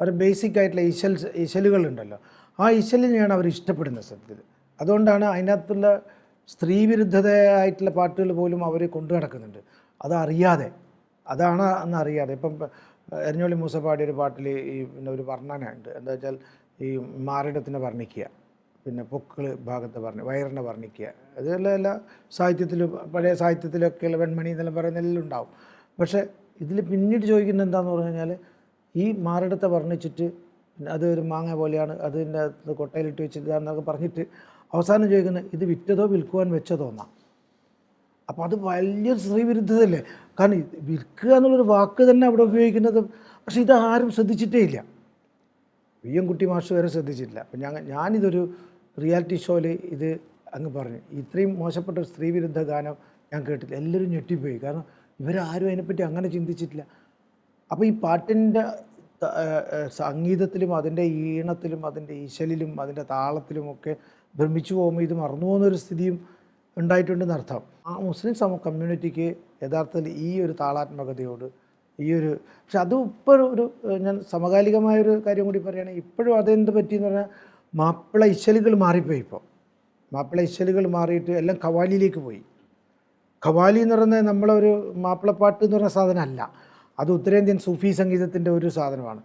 അവർ basic ആയിട്ടുള്ള ഇശൽസ് ഇശലുകളുണ്ടല്ലോ. ആ ഇശലിനെയാണ് അവർ ഇഷ്ടപ്പെടുന്നത് സത്യത്തിൽ. അതുകൊണ്ടാണ് അതിനകത്തുള്ള സ്ത്രീ വിരുദ്ധതയായിട്ടുള്ള പാട്ടുകൾ പോലും അവർ കൊണ്ടു നടക്കുന്നുണ്ട്. അതറിയാതെ അതാണ് അന്ന് അറിയാതെ. ഇപ്പം എരഞ്ഞോളി മൂസ പാടിയ ഒരു പാട്ടിൽ ഈ പിന്നെ ഒരു വർണനയുണ്ട്. എന്താ വെച്ചാൽ ഈ മാറിടത്തിനെ വർണിക്കുക പിന്നെ പൊക്കിൾ ഭാഗത്ത് വർണി വയറിനെ വർണിക്കുക. അതുപോലെ എല്ലാ സാഹിത്യത്തിലും പഴയ സാഹിത്യത്തിലൊക്കെയുള്ള വെൺമണി എന്നെല്ലാം പറയുന്നതെല്ലാം ഉണ്ടാവും. പക്ഷേ ഇതിൽ പിന്നീട് ചോദിക്കുന്നത് എന്താണെന്ന് പറഞ്ഞു കഴിഞ്ഞാൽ ഈ മാറിടത്തെ വർണിച്ചിട്ട് അത് ഒരു മാങ്ങ പോലെയാണ് അതിന്റെ അത് കൊട്ടയിലിട്ട് വെച്ചിട്ടാന്നൊക്കെ പറഞ്ഞിട്ട് അവസാനം ചോദിക്കുന്നത് ഇത് വിറ്റതോ വിൽക്കുവാൻ വെച്ചതോ എന്നാ? അപ്പോൾ അത് വലിയൊരു സ്ത്രീ വിരുദ്ധതയല്ലേ കാരണം വിൽക്കുക എന്നുള്ളൊരു വാക്ക് തന്നെ അവിടെ ഉപയോഗിക്കുന്നത് പക്ഷെ ഇത് ആരും ശ്രദ്ധിച്ചിട്ടേ ഇല്ല. വി എം കുട്ടി മാഷ് വരെ ശ്രദ്ധിച്ചിട്ടില്ല. അപ്പം ഞങ്ങൾ ഞാനിതൊരു റിയാലിറ്റി ഷോയിൽ ഇത് അങ്ങ് പറഞ്ഞു. ഇത്രയും മോശപ്പെട്ട ഒരു സ്ത്രീവിരുദ്ധ ഗാനം ഞാൻ കേട്ടില്ല. എല്ലാവരും ഞെട്ടിപ്പോയി. കാരണം ഇവരാരും അതിനെപ്പറ്റി അങ്ങനെ ചിന്തിച്ചിട്ടില്ല. അപ്പോൾ ഈ പാട്ടിന്റെ സംഗീതത്തിലും അതിന്റെ ഈണത്തിലും അതിന്റെ ഈശലിലും അതിന്റെ താളത്തിലുമൊക്കെ ഭ്രമിച്ചു പോകുമ്പോൾ ഇത് മറന്നു പോകുന്നൊരു സ്ഥിതിയും ഉണ്ടായിട്ടുണ്ടെന്നർത്ഥം ആ മുസ്ലിം സമ കമ്മ്യൂണിറ്റിക്ക് യഥാർത്ഥത്തിൽ ഈ ഒരു താളാത്മകതയോട് ഈ ഒരു പക്ഷെ അത് ഇപ്പോഴും ഒരു ഞാൻ സമകാലികമായ ഒരു കാര്യം കൂടി പറയുകയാണെങ്കിൽ ഇപ്പോഴും അതെന്ത് പറ്റിയെന്ന് പറഞ്ഞാൽ മാപ്പിള ഇശലുകൾ മാറിപ്പോയി ഇപ്പോൾ മാപ്പിള ഇശലുകൾ മാറിയിട്ട് എല്ലാം കവാലിയിലേക്ക് പോയി. ഖവാലി എന്ന് പറയുന്നത് നമ്മളൊരു മാപ്പിളപ്പാട്ട് എന്ന് പറഞ്ഞ സാധനമല്ല. അത് ഉത്തരേന്ത്യൻ സൂഫി സംഗീതത്തിന്റെ ഒരു സാധനമാണ്.